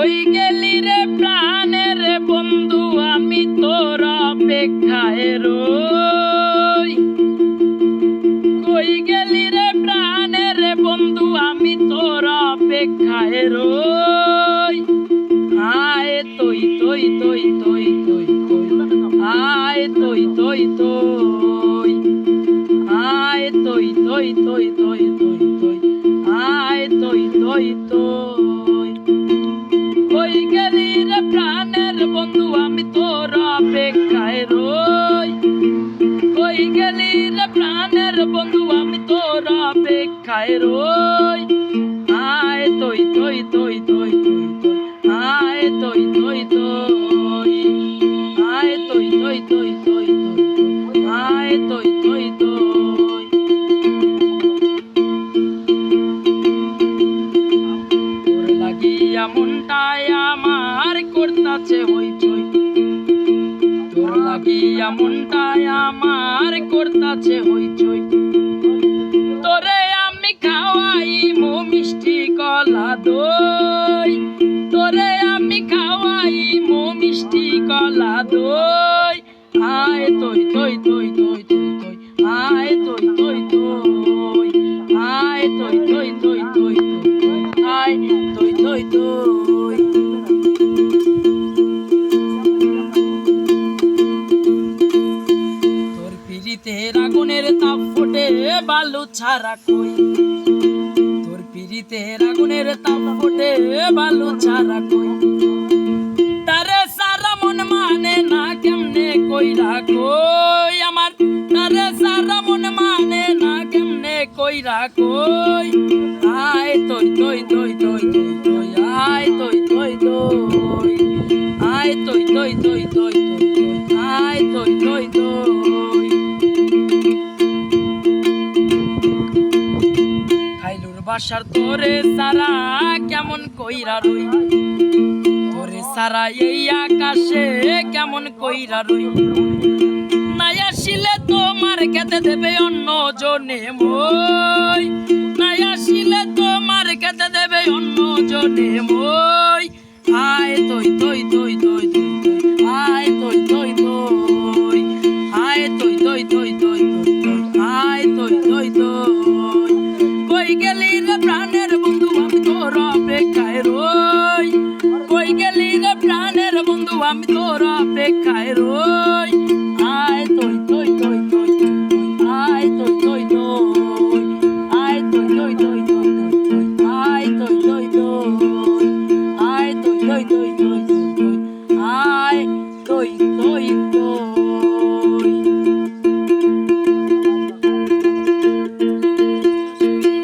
কই গেলি রে প্রাণের বন্ধু আমি তোর অপেক্ষায় রই কই গেলি রে প্রাণের বন্ধু আমি তোর অপেক্ষায় রই আয় তৈ তৈ তৈ তৈ তৈ তৈ আয় তৈ তৈ তৈ আয় তৈ তৈ তৈ তৈ তৈ তৈ আয় তৈ তৈ তৈ অপেক্ষায় রই। আয় তৈ তৈ তৈ তৈ তৈ তৈ। আয় তৈ তৈ তৈ। আয় তৈ তৈ তৈ তৈ তৈ। আয় তৈ তৈ তৈ। তোর লাগিয়া মনটায় আমার করতাছে হইচই তোর লাগিয়া মনটায় আমার করতাছে হইচই খাওয়াই মো মিষ্টি কলা দই। তোরে আমি খাওয়াই মো মিষ্টি কলা দই। আয় তই তৈ তৈ তৈ তৈ তৈ আয় তৈ বালু ছাড়া কই? তোর পিড়িতে আগুনের তাপ ফোটে, বালু ছাড়া কই? তারে সারা মন মানে না কেমনে কইরা কই? আমার তারে সারা মন মানে না কেমনে কইরা কই? আয় তোই তোই তোই তোই তৈ খাইলুর বাসার তোরে সারা কেমন কইরা রই তোরে সারা এই আকাশে কেমন কইরা রই নাই আসিলে তোমার খেতে দেবে অন্য জনে মই নাই আসিলে তোমার খেতে দেবে অন্য জনে মই আয় তৈ তৈ তৈ তৈ তৈ তৈ আয় তৈ তৈ তৈ আয় তৈ তৈ তৈ তৈ তৈ তৈ আয় তৈ তৈ তৈ কই গেলি বন্ধু আমি তোর অপেক্ষায় রই